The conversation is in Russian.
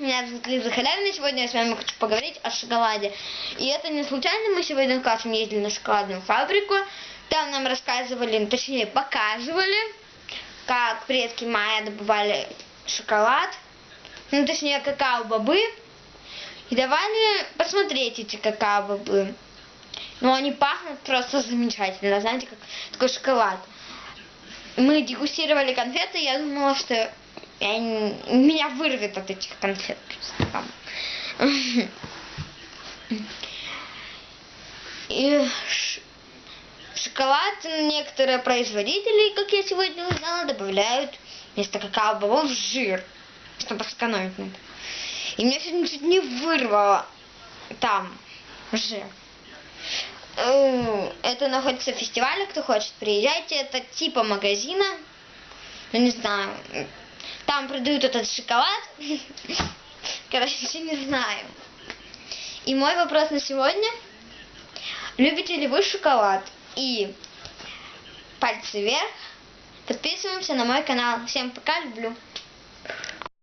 Меня зовут Лиза Халявина. Сегодня я с вами хочу поговорить о шоколаде. И это не случайно. Мы сегодня классом ездили на шоколадную фабрику. Там нам рассказывали, ну, точнее показывали, как предки майя добывали шоколад. Ну, точнее, какао-бобы. И давали посмотреть эти какао-бобы. Ну, они пахнут просто замечательно. Знаете, как такой шоколад. Мы дегустировали конфеты, я думала, что я меня вырвет от этих конфет. просто там. И шоколад некоторые производители, как я сегодня узнала, добавляют вместо какао-бобов жир, чтобы сэкономить на. И меня сегодня чуть не вырвало там жир. Э, Это находится в фестивале, кто хочет, приезжайте. Это типа магазина. Ну, не знаю. Там продают этот шоколад. Короче, не знаю. И мой вопрос на сегодня. Любите ли вы шоколад? И пальцы вверх. Подписываемся на мой канал. Всем пока, люблю.